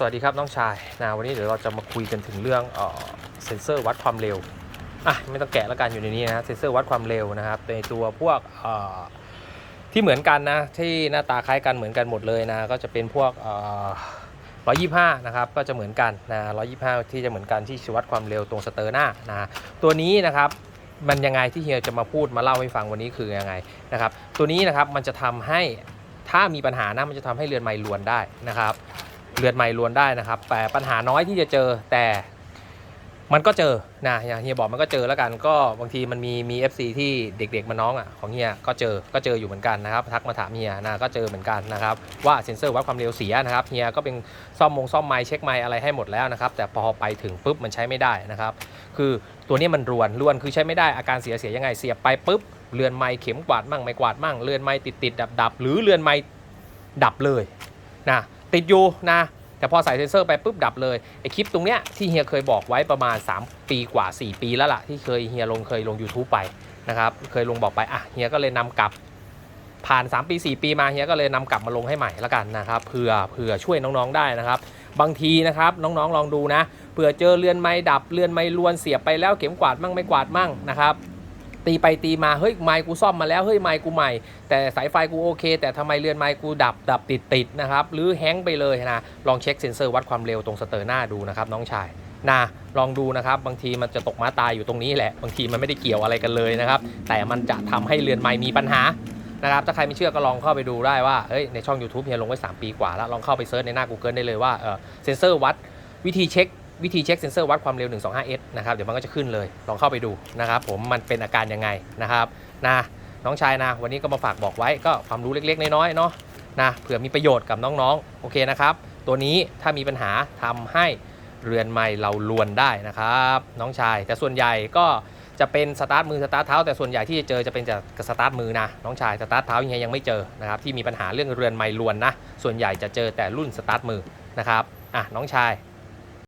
สวัสดีครับน้องชายนะวันนี้เดี๋ยวเราจะมาคุยกันถึงเรื่องเซ็นเซอร์วัดความเร็วอะไม่ต้องแกะแล้วกันอยู่ในนี้นะเซ็นเซอร์วัดความเร็วนะครับในตัวพวกที่เหมือนกันนะที่หน้าตาคล้ายกันเหมือนกันหมดเลยนะก็จะเป็นพวกร้อยยี่ห้านะครับก็จะเหมือนกันนะร้อยยี่ห้าที่จะเหมือนกันที่วัดความเร็วตรงสเตอร์หน้านะตัวนี้นะครับมันยังไงที่เฮียจะมาพูดมาเล่าให้ฟังวันนี้คือยังไงนะครับตัวนี้นะครับมันจะทำให้ถ้ามีปัญหานะมันจะทำให้เรือนไมล์ลวนได้นะครับ เลือดใหม่ล้วนได้นะครับ แต่ปัญหาน้อยที่จะเจอแต่มันก็เจอนะอย่างเฮียบอกมันก็เจอแล้วกันก็บางทีมันมีมี FC ที่เด็กๆมาน้องอะของเฮียก็เจอก็เจออยู่เหมือนกันนะครับทักมาถามเฮียนะก็เจอเหมือนกันนะครับว่าเซ็นเซอร์วัดความเร็วเสียนะครับเฮียก็เป็นซ่อมมงซ่อมไม้เช็คไม้อะไรให้หมดแล้วนะครับแต่พอไปถึงปุ๊บมันใช้ไม่ได้นะครับคือตัวนี้มันรวนรวนคือใช้ไม่ได้อาการเสียเสียยังไงเสียบไปปุ๊บเรือนไม้เข็มกวาดมั่งไม่กวาดมั่งเรือนไม้ติดติดดับดับหรือเรือนไม้ดับเลยนะ ติดอยู่นะ แต่พอใส่เซนเซอร์ไปปุ๊บดับเลยไอคลิปตรงเนี้ยที่เฮียเคยบอกไว้ประมาณ 3 ปีกว่า 4 ปีแล้วล่ะ ที่เคยเฮียลงเคยลง YouTube ไปนะครับเคยลงบอกไปอะเฮียก็เลยนำกลับผ่าน 3 ปี 4 ปีมาเฮียก็เลยนำกลับมาลงให้ใหม่ล้วกันนะครับเผื่อเผื่อช่วยน้องๆได้นะครับ บางทีนะครับน้องๆลองดูนะเผื่อเจอเรือนไม้ดับเรือนไม้ลวนเสียบไปแล้วเข็มกวาดมั่งไม่กวาดมั่งนะครับ ตีไปตีมาเฮ้ยไมค์กูซ่อมมาแล้วเฮ้ยไมค์กูใหม่ แต่สายไฟกูโอเค แต่ทำไมเรือนไมค์กูดับดับติดติดนะครับหรือแฮงก์ไปเลยนะลองเช็คเซ็นเซอร์วัดความเร็วตรงสเตอร์หน้าดูนะครับน้องชายนะลองดูนะครับบางทีมันจะตกม้าตายอยู่ตรงนี้แหละ บางทีมันไม่ได้เกี่ยวอะไรกันเลยนะครับ แต่มันจะทำให้เรือนไมค์มีปัญหานะครับถ้าใครไม่เชื่อก็ลองเข้าไปดูได้ว่าเฮ้ยในช่อง YouTube เฮียลงไว้ 3 ปีกว่าแล้ว ลองเข้าไปเซิร์ชในหน้า Google ได้เลยว่าเออเซ็นเซอร์วัดวิธีเช็ค วิธีเช็คเซ็นเซอร์วัดความเร็ว 125S นะครับ เดี๋ยวมันก็จะขึ้นเลย ลองเข้าไปดูนะครับ ผมมันเป็นอาการยังไงนะครับนะน้องชายนะ วันนี้ก็มาฝากบอกไว้ก็ความรู้เล็ก ๆ น้อยๆเนาะนะเผื่อมีประโยชน์กับน้องๆ โอเคนะครับ ตัวนี้ถ้ามีปัญหาทำให้เรือนไม้เราลวนได้นะครับ น้องชาย แต่ส่วนใหญ่ก็จะเป็นสตาร์ทมือสตาร์ทเท้าแต่ส่วนใหญ่ที่จะเจอจะเป็นจากสตาร์ทมือนะน้องชายสตาร์ทเท้ายังไงยังไม่เจอนะครับที่มีปัญหาเรื่องเรือนไม้ลวนนะส่วนใหญ่จะเจอแต่รุ่นสตาร์ทมือนะครับอะน้องชาย